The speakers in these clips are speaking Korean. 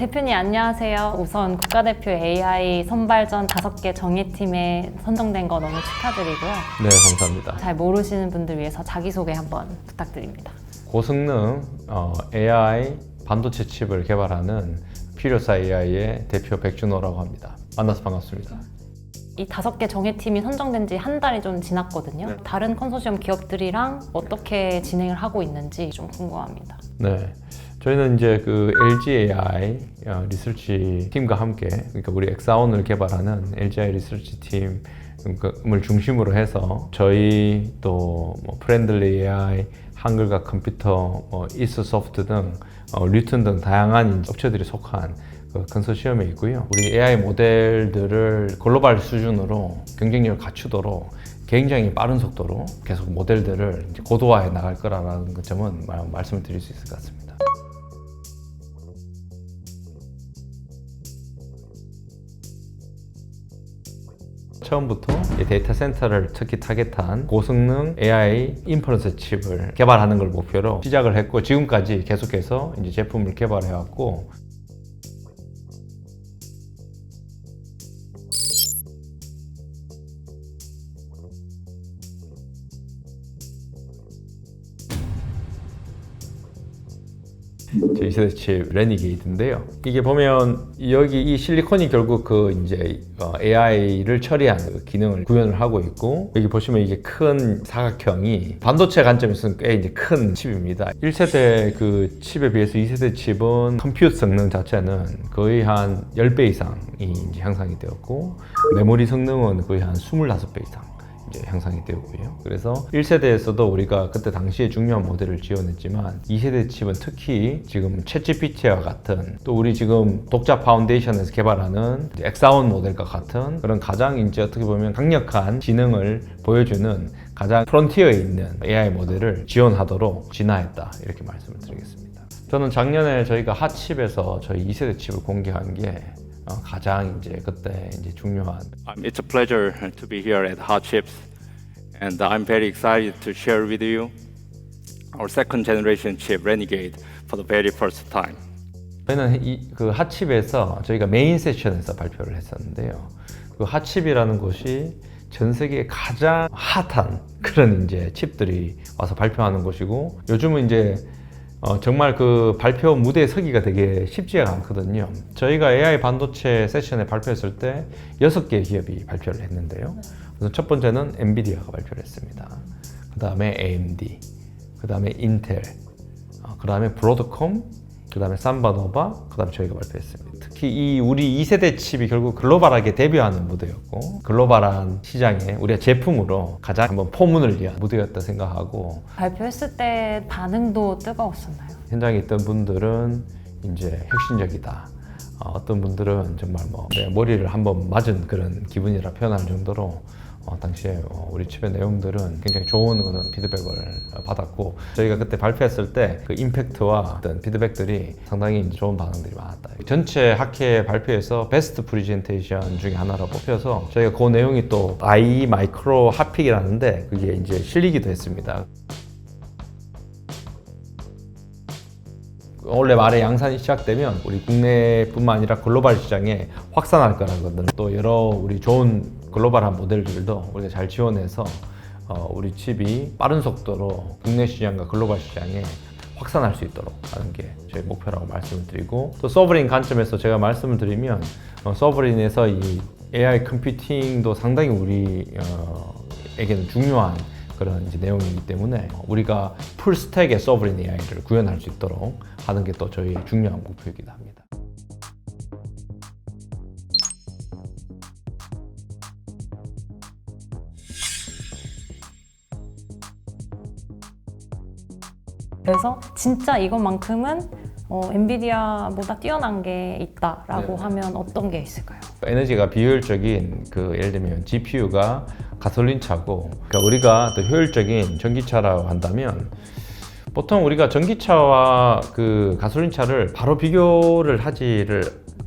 대표님 안녕하세요. 우선 국가대표 AI 선발전 다섯 개 정예팀에 선정된 거 너무 축하드리고요. 네, 감사합니다. 잘 모르시는 분들 위해서 자기소개 한번 부탁드립니다. 고성능 어, AI 반도체 칩을 개발하는 피리오사 AI의 대표 백준호라고 합니다. 만나서 반갑습니다. 이 다섯 개 정예팀이 선정된 지 한 달이 좀 지났거든요. 다른 컨소시엄 기업들이랑 어떻게 진행을 하고 있는지 좀 궁금합니다. 네. 저희는 이제 그 LG AI 어, 리서치 팀과 함께 그러니까 우리 엑사온을 개발하는 LG AI 리서치 팀을 중심으로 해서 저희 또뭐 프렌들리 AI, 한글과 컴퓨터, 뭐 이스소프트 등 어, 류튼 등 다양한 업체들이 속한 그 컨소시엄에 있고요. 우리 AI 모델들을 글로벌 수준으로 경쟁력을 갖추도록 굉장히 빠른 속도로 계속 모델들을 고도화해 나갈 거라는 그 점은 말- 말씀을 드릴 수 있을 것 같습니다. 처음부터 이 데이터 센터를 특히 타겟한 고성능 AI 인퍼런스 칩을 개발하는 걸 목표로 시작을 했고 지금까지 계속해서 이제 제품을 개발해 왔고 제 2세대 칩 레니게이트인데요. 이게 보면 여기 이 실리콘이 결국 그 이제 AI를 처리한 그 기능을 구현을 하고 있고 여기 보시면 이게 큰 사각형이 반도체 관점에서는 꽤 이제 큰 칩입니다. 1세대 그 칩에 비해서 2세대 칩은 컴퓨터 성능 자체는 거의 한 10배 이상이 이제 향상이 되었고 메모리 성능은 거의 한 25배 이상 이제 향상이 되고요. 그래서 1세대에서도 우리가 그때 당시에 중요한 모델을 지원했지만 2세대 칩은 특히 지금 챗GPT와 같은 또 우리 지금 독자 파운데이션에서 개발하는 엑사온 모델과 같은 그런 가장 이제 어떻게 보면 강력한 지능을 보여주는 가장 프론티어에 있는 AI 모델을 지원하도록 진화했다 이렇게 말씀을 드리겠습니다. 저는 작년에 저희가 핫칩에서 저희 2세대 칩을 공개한 게 어, 가장 이제 그때 이제 중요한 Um, It's a pleasure to be here at Hot Chips, and I'm very excited to share with you our second generation chip Renegade for the very first time. 저희는 이, 그 핫칩에서 저희가 메인 세션에서 발표를 했었는데요. 그 핫칩이라는 곳이 전 세계에 가장 핫한 그런 이제 칩들이 와서 발표하는 곳이고 요즘은 이제 어, 정말 그 발표 무대에 서기가 되게 쉽지가 않거든요. 저희가 AI 반도체 세션에 발표했을 때 여섯 개 기업이 발표를 했는데요. 그래서 첫 번째는 엔비디아가 발표를 했습니다. 그 다음에 AMD, 그 다음에 인텔, 어, 그 다음에 브로드콤, 그 다음에 삼바노바, 그 다음에 저희가 발표했습니다. 특히 이 우리 2세대 칩이 결국 글로벌하게 데뷔하는 무대였고 글로벌한 시장에 우리가 제품으로 가장 한번 포문을 위한 무대였다 생각하고 발표했을 때 반응도 뜨거웠었나요? 현장에 있던 분들은 이제 혁신적이다. 어, 어떤 분들은 정말 뭐내 머리를 한번 맞은 그런 기분이라 표현할 정도로 어, 당시에 어, 우리 칩의 내용들은 굉장히 좋은 그런 피드백을 받았고 저희가 그때 발표했을 때 그 임팩트와 어떤 피드백들이 상당히 좋은 반응들이 많았다. 전체 학회 발표에서 베스트 프리젠테이션 중에 하나로 뽑혀서 저희가 그 내용이 또 i 마이크로 핫픽이라는데 그게 이제 실리기도 했습니다. 원래 말의 양산이 시작되면 우리 국내뿐만 아니라 글로벌 시장에 확산할 거라거든. 또 여러 우리 좋은 글로벌한 모델들도 우리가 잘 지원해서 어, 우리 칩이 빠른 속도로 국내 시장과 글로벌 시장에 확산할 수 있도록 하는 게 저희 목표라고 말씀을 드리고 또 서브린 관점에서 제가 말씀을 드리면 어, 서브린에서 이 AI 컴퓨팅도 상당히 우리에게는 중요한 그런 이제 내용이기 때문에 우리가 풀 스택의 서브린 AI를 구현할 수 있도록 하는 게 또 저희 중요한 목표이기도 합니다. 그래서 진짜 이것만큼은 어, 엔비디아보다 뛰어난 게 있다라고 네. 하면 어떤 게 있을까요? 에너지가 비효율적인 그 예를 들면 GPU가 가솔린 차고 그러니까 우리가 더 효율적인 전기차라고 한다면 보통 우리가 전기차와 그 가솔린 차를 바로 비교를 하지를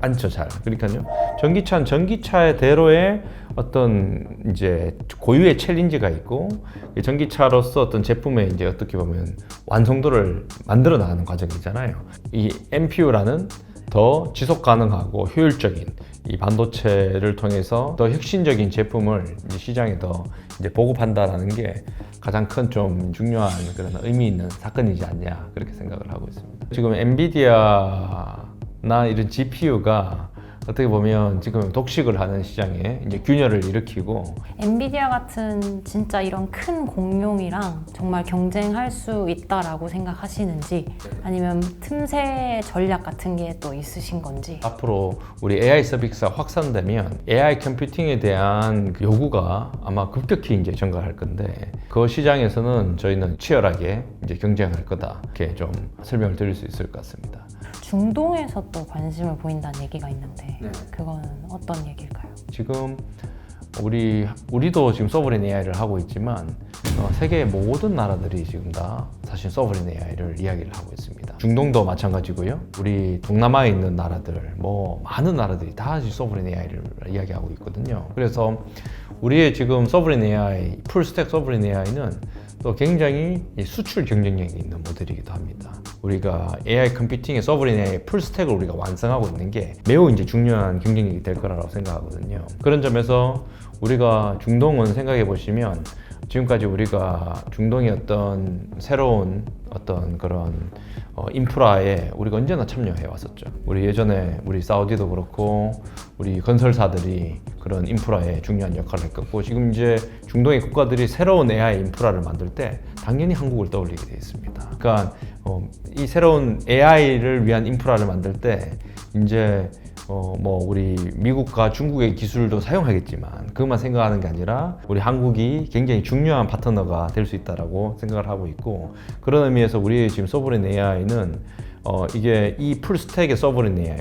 않죠 잘 그러니까요 전기차는 전기차대로의 어떤 이제 고유의 챌린지가 있고 이 전기차로서 어떤 제품의 이제 어떻게 보면 완성도를 만들어 나가는 과정이잖아요 이 MPU라는 더 지속 가능하고 효율적인 이 반도체를 통해서 더 혁신적인 제품을 시장에 더 이제 보급한다라는 게 가장 큰 좀 중요한 그런 의미 있는 사건이지 않냐 그렇게 생각을 하고 있습니다. 지금 엔비디아나 이런 GPU가 어떻게 보면 지금 독식을 하는 시장에 이제 균열을 일으키고 엔비디아 같은 진짜 이런 큰 공룡이랑 정말 경쟁할 수 있다라고 생각하시는지 아니면 틈새 전략 같은 게 또 있으신 건지 앞으로 우리 AI 서비스가 확산되면 AI 컴퓨팅에 대한 그 요구가 아마 급격히 이제 증가할 건데 그 시장에서는 저희는 치열하게 이제 경쟁할 거다 이렇게 좀 설명을 드릴 수 있을 것 같습니다. 중동에서 또 관심을 보인다는 얘기가 있는데 네. 그거는 어떤 얘기일까요? 지금 우리 우리도 지금 서브린 AI를 하고 있지만 어, 세계의 모든 나라들이 지금 다 사실 서브린 AI를 이야기를 하고 있습니다. 중동도 마찬가지고요. 우리 동남아에 있는 나라들, 뭐 많은 나라들이 다 지금 서브린 AI를 이야기하고 있거든요. 그래서 우리의 지금 서브린 AI, 풀스택 서브린 AI는 또 굉장히 이 수출 경쟁력이 있는 모델이기도 합니다. 우리가 AI 컴퓨팅의 서브린 AI 풀스택을 우리가 완성하고 있는 게 매우 이제 중요한 경쟁력이 될 거라고 생각하거든요. 그런 점에서 우리가 중동은 생각해 보시면 지금까지 우리가 중동의 어떤 새로운 어떤 그런 어, 인프라에 우리가 언제나 참여해 왔었죠. 우리 예전에 우리 사우디도 그렇고 우리 건설사들이 그런 인프라에 중요한 역할을 했었고 지금 이제 중동의 국가들이 새로운 AI 인프라를 만들 때 당연히 한국을 떠올리게 돼 있습니다. 그러니까 어, 이 새로운 AI를 위한 인프라를 만들 때 이제 어, 뭐 우리 미국과 중국의 기술도 사용하겠지만 그것만 생각하는 게 아니라 우리 한국이 굉장히 중요한 파트너가 될 수 있다라고 생각을 하고 있고 그런 의미에서 우리 지금 서브린 AI는 어, 이게 이 풀스택의 서브린 AI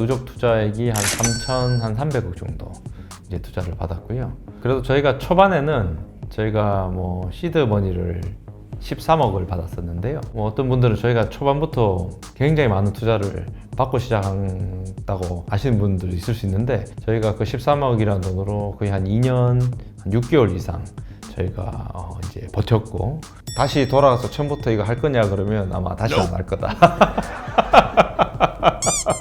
누적 투자액이 한 3천 한 300억 정도 이제 투자를 받았고요. 그래도 저희가 초반에는 저희가 뭐 시드 머니를 13억을 받았었는데요. 뭐 어떤 분들은 저희가 초반부터 굉장히 많은 투자를 받고 시작한다고 아시는 분들도 있을 수 있는데 저희가 그 13억이라는 돈으로 거의 한 2년, 한 6개월 이상 저희가 어 이제 버텼고 다시 돌아가서 처음부터 이거 할 거냐 그러면 아마 다시 안 할 거다.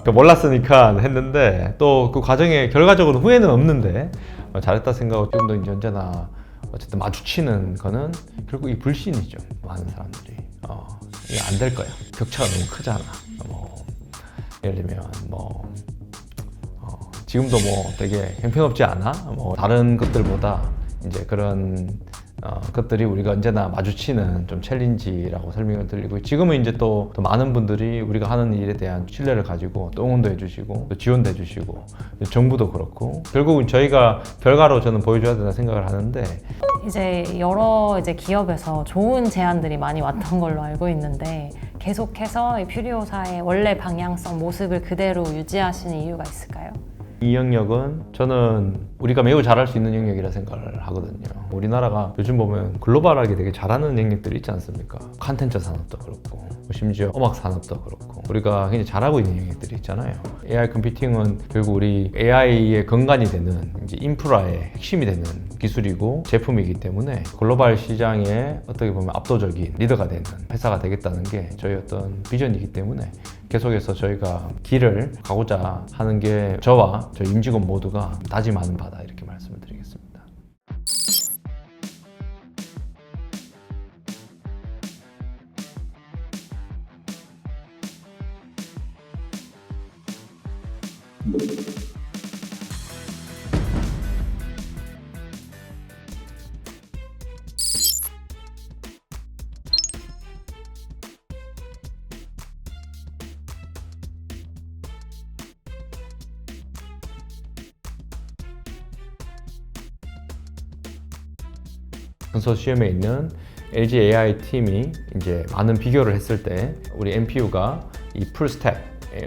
그 몰랐으니까 했는데 또 그 과정에 결과적으로 후회는 없는데 어, 잘했다 생각하고 이제 언제나 어쨌든 마주치는 거는 결국 이 불신이죠. 많은 사람들이. 어, 이게 안 될 거야 격차가 너무 크잖아. 뭐 예를 들면 뭐 어, 지금도 뭐 되게 형편없지 않아? 뭐 다른 것들보다 이제 그런 어, 것들이 우리가 언제나 마주치는 좀 챌린지라고 설명을 드리고 지금은 이제 또, 더 많은 분들이 우리가 하는 일에 대한 신뢰를 가지고 또 응원도 해주시고 또 지원도 해주시고 정부도 그렇고 결국은 저희가 결과로 저는 보여줘야 된다 생각을 하는데 이제 여러 이제 기업에서 좋은 제안들이 많이 왔던 걸로 알고 있는데 계속해서 이 퓨리오사의 원래 방향성 모습을 그대로 유지하시는 이유가 있을까요? 이 영역은 저는 우리가 매우 잘할 수 있는 영역이라 생각을 하거든요. 우리나라가 요즘 보면 글로벌하게 되게 잘하는 영역들이 있지 않습니까? 컨텐츠 산업도 그렇고 뭐 심지어 음악 산업도 그렇고 우리가 굉장히 잘하고 있는 영역들이 있잖아요. AI 컴퓨팅은 결국 우리 AI의 근간이 되는 이제 인프라의 핵심이 되는 기술이고 제품이기 때문에 글로벌 시장에 어떻게 보면 압도적인 리더가 되는 회사가 되겠다는 게 저희 어떤 비전이기 때문에 계속해서 저희가 길을 가고자 하는 게 저와 저희 임직원 모두가 다짐하는 바다 이렇게 말씀을 드리겠습니다. 컨소시엄에 있는 LG AI 팀이 이제 많은 비교를 했을 때 우리 NPU가 이 풀스택,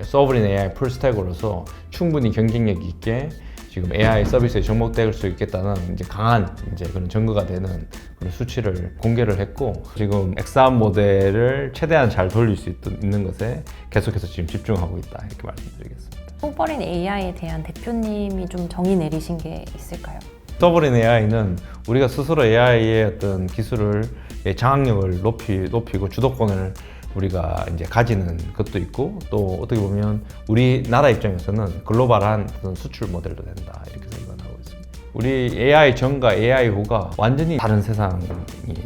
서브린 AI 풀스택으로서 충분히 경쟁력 있게 지금 AI 서비스에 접목될 수 있겠다는 이제 강한 이제 그런 증거가 되는 그런 수치를 공개를 했고 지금 X3 모델을 최대한 잘 돌릴 수 있, 있는 것에 계속해서 지금 집중하고 있다 이렇게 말씀드리겠습니다. 소버린 AI에 대한 대표님이 좀 정의 내리신 게 있을까요? 서버린 AI는 우리가 스스로 AI의 어떤 기술을 의 장악력을 높이 높이고 주도권을 우리가 이제 가지는 것도 있고 또 어떻게 보면 우리나라 입장에서는 글로벌한 수출 모델도 된다 이렇게 생각하고 있습니다. 우리 AI 전과 AI 후가 완전히 다른 세상이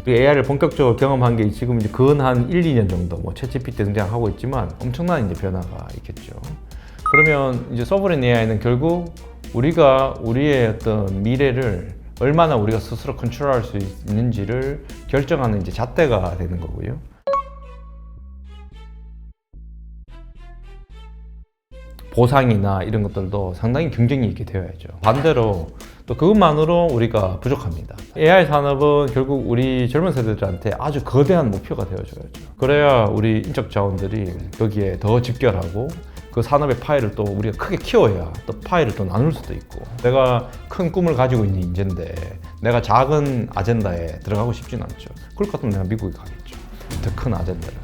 그 AI를 본격적으로 경험한 게 지금 이제 근한 1, 2년 정도 뭐 챗GPT 등장하고 있지만 엄청난 이제 변화가 있겠죠. 그러면 이제 서브린 AI는 결국 우리가 우리의 어떤 미래를 얼마나 우리가 스스로 컨트롤할 수 있는지를 결정하는 이제 잣대가 되는 거고요. 보상이나 이런 것들도 상당히 경쟁이 있게 되어야죠. 반대로 또 그것만으로 우리가 부족합니다. AI 산업은 결국 우리 젊은 세대들한테 아주 거대한 목표가 되어줘야죠. 그래야 우리 인적 자원들이 거기에 더 집결하고 그 산업의 파일을 또 우리가 크게 키워야 또 파일을 또 나눌 수도 있고 내가 큰 꿈을 가지고 있는 인재인데 내가 작은 아젠다에 들어가고 싶진 않죠. 그럴 것 같으면 내가 미국에 가겠죠. 더 큰 아젠다를